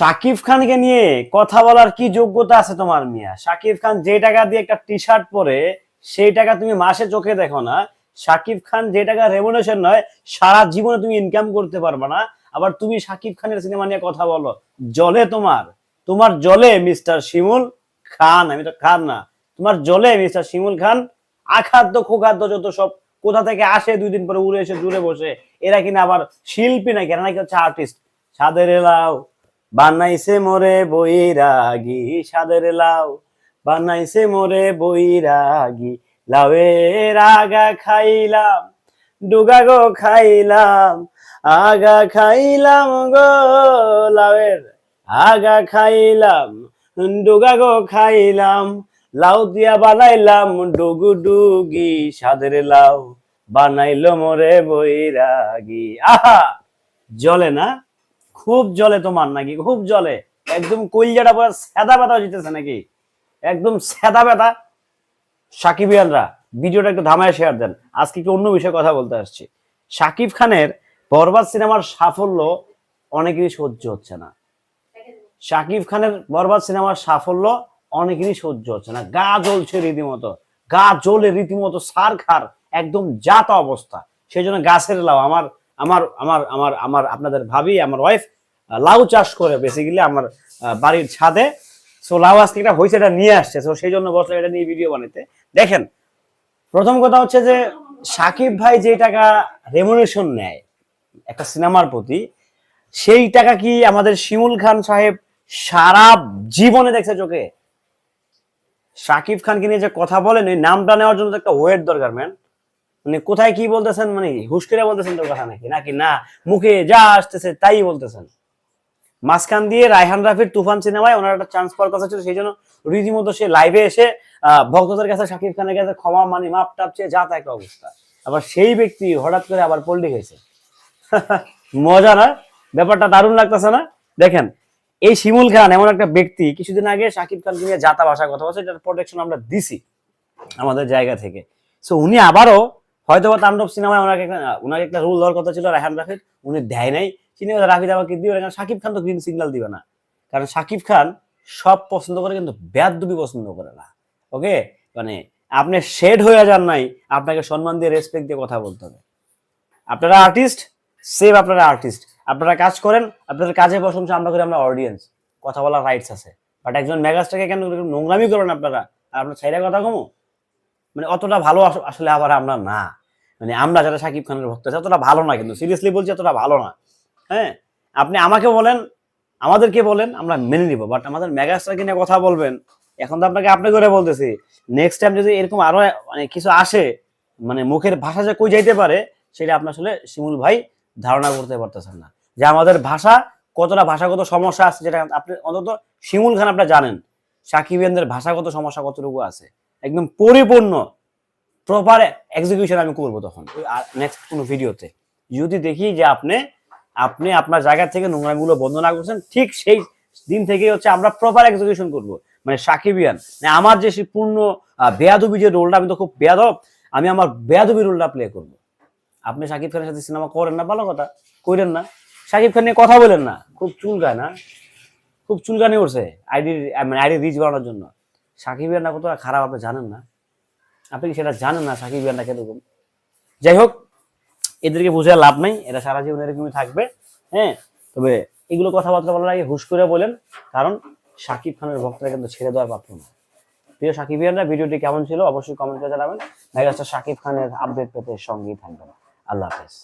শাকিব খানকে নিয়ে কথা বলার কি যোগ্যতা আছে তোমার মিয়া? শাকিব খান যে টাকা দিয়ে একটা টি শার্ট পরে, সেই টাকা তুমি মাসে চোখে দেখো না। শাকিব খান যে টাকা রেমুনেশন নয়, সারা জীবনে তুমি ইনকাম করতে পারবে না। আবার তুমি শাকিব খানের সিনেমা নিয়ে কথা বলো। জলে তোমার তোমার জলে মিস্টার শিমুল খান, আমি তো খান না। তোমার জলে মিস্টার শিমুল খান, আখাদ্য, খোখাদ্য যত সব কোথা থেকে আসে, দুই দিন পরে উড়ে এসে জুড়ে বসে, এরা কিনা আবার শিল্পী নাকি? এরা নাকি হচ্ছে আর্টিস্ট সাদের লাউ বানাইছে মোরে বৈরাগী সাদের লাউ, বানাইছে মোরে বৈরাগী লাউয়ের আগা খাইলাম, ডুগা গো খাইলাম, আগা খাইলাম গো লাউয়ের আগা খাইলাম, ডুগা গো খাইলাম, লাউ দিয়া বানাইলাম ডুগু ডুগি সাদের লাউ, বানাইলো মোরে বৈরাগী। আহা! জলে না? খুব জলে তোমার নাকি, খুব জলে। একদম কইলজাটা পুরো সেদা ব্যথা জিতেছে নাকি? একদম সেদা ব্যথা। সাকিবিয়ানরা ভিডিওটা একটু ধামায় শেয়ার দেন। আজকে একটু অন্য বিষয়ে কথা বলতে আসছি। সাকিব খানের বরবাদ সিনেমার সাফল্য অনেকেরই সহ্য হচ্ছে না। শাকিব খানের বরবাদ সিনেমার সাফল্য অনেকেরই সহ্য হচ্ছে না। গা জ্বলছে রীতিমতো। গা জ্বলে রীতিমতো সার খার, একদম জাত অবস্থা। সেই জন্য গাছের লাউ, আমার আমার আমার আমার আমার আপনাদের ভাবি, আমার ওয়াইফ লাউ চাষ করে বেসিক্যালি আমার বাড়ির ছাদে। সো লাউ আজকে এটা হয়েছে এটা নিয়ে আসছে। সো সেই জন্য বসলে এটা নিয়ে ভিডিও বানাতে দেখেন, প্রথম কথা হচ্ছে যে, সাকিব ভাই যে টাকা রেমুনেশন নেয়, একটা সিনেমার প্রতি, সেই টাকা কি আমাদের শিমুল খান সাহেব সারা জীবনে দেখছে চোখে? সাকিব খানকে নিয়ে যে কথা বলেন, এই নামটা নেওয়ার জন্য একটা ওয়েট দরকার ম্যান মানে কোথায় কি বলতেছেন মানে হুস্কেরা বলতেছেন তোর কথা নাকি? নাকি না, মুখে যা আসতেছে তাই বলতেছেন। মাঝখান দিয়ে রায়হান রাফির তুফান সিনেমায় ওনার একটা চান্স পাওয়ার কথা ছিল সেই জন্য রীতিমতো সে লাইভে এসে ভক্তদের কাছে, শাকিব খানের কাছে ক্ষমা মানে মাপ টাপ চেয়ে যা তা একটা অবস্থা। আবার সেই ব্যক্তি হঠাৎ করে আবার পল্টি খেয়েছে মজা না ব্যাপারটা দারুণ লাগতেছে না? দেখেন, এই শিমুল খান এমন একটা ব্যক্তি, কিছুদিন আগে শাকিব খানকে নিয়ে যাতা ভাষার কথা বলছে এটার প্রোটেকশন আমরা দিছি আমাদের জায়গা থেকে। সো উনি আবারও হয়তো বা তাণ্ডব সিনেমায় ওনাকে একটা ওনাকে একটা রুল দেওয়ার কথা ছিল রায়হান রাফির, উনি দেয় নাই। তিনি রাফিদ আমাকে দিবে কারণ শাকিব খান তো গ্রিন সিগন্যাল দিবে না। কারণ শাকিব খান সব পছন্দ করে, কিন্তু ব্যাদবি পছন্দ করে না। ওকে? মানে আপনি শেড হয়ে যান নাই, আপনাকে সম্মান দিয়ে রেসপেক্ট দিয়ে কথা বলতে হবে। আপনারা আর্টিস্ট সেভ আপনারা আর্টিস্ট আপনারা কাজ করেন, আপনাদের কাজে প্রশংসা আমরা করি, আমরা অডিয়েন্স কথা বলার রাইটস আছে। বাট একজন মেগাস্টারকে কেন নোংরামি করেন আপনারা? আর আপনার ছাইরা কথা কমো? মানে অতটা ভালো আসলে আবার আমরা না। মানে আমরা যারা সাকিব খানের ভক্ত আছি অতটা ভালো না কিন্তু সিরিয়াসলি বলছি অতটা ভালো না। হ্যাঁ? আপনি আমাকে বলেন, আমাদেরকে বলেন, আমরা মেনে নিব। বাট আমাদের মেগাস্টারকে নিয়ে কথা বলবেন, এখন তো আপনাকে আপনি করে বলতেছি। নেক্সট টাইম যদি এরকম আরও মানে কিছু আসে মানে মুখের ভাষা যে কই যাইতে পারে, সেটা আপনি আসলে শিমুল ভাই ধারণা করতে পারতেছেন না। যে আমাদের ভাষা কতটা ভাষাগত সমস্যা আছে, যেটা আপনি অন্তত শিমুল খান আপনারা জানেন। সাকিবিয়ানদের ভাষাগত সমস্যা কতটুকু আছে? একদম পরিপূর্ণ প্রপার এক্সিকিউশন আমি করব তখন। নেক্সট কোনো ভিডিওতে যদি দেখি যে আপনি আপনি আপনার জায়গা থেকে নোংরামিগুলো বন্ধ না করছেন, ঠিক সেই দিন থেকে হচ্ছে আমরা প্রপার এক্সিকিউশন করব। মানে সাকিবিয়ান মানে আমার যে পূর্ণ বেয়াদবি যে রোলটা আমি তো খুব বেয়াদব, আমি আমার বেয়াদবি রোলটা প্লে করব। আপনি সাকিব খানের সাথে সিনেমা করেন না, ভালো কথা করেন না। সাকিব খান নিয়ে কথা বলেন না, খুব চুলকায় না, খুব চুলকানি করছে, আইডি মানে আইডি রিচ বানানোর জন্য। সাকিব না কতটা খারাপ, আপনি জানেন না। আপনি কি সেটা জানেন না সাকিব না কীরকম? যাই হোক এদেরকে বুঝে লাভ নাই, এরা সারা জীবন এরকমই থাকবে হ্যাঁ? তবে এগুলো কথাবার্তা বলার আগে হুশ করে বলেন, কারণ সাকিব খানের ভক্তরা কিন্তু ছেড়ে দেওয়ার পাত্র না। প্রিয় সাকিবিয়ানরা, ভিডিওটি কেমন ছিল অবশ্যই কমেন্ট করে জানাবেন। মেগাস্টার সাকিব খানের আপডেট পেতে সঙ্গেই থাকবেন। আল্লাহ হাফেজ।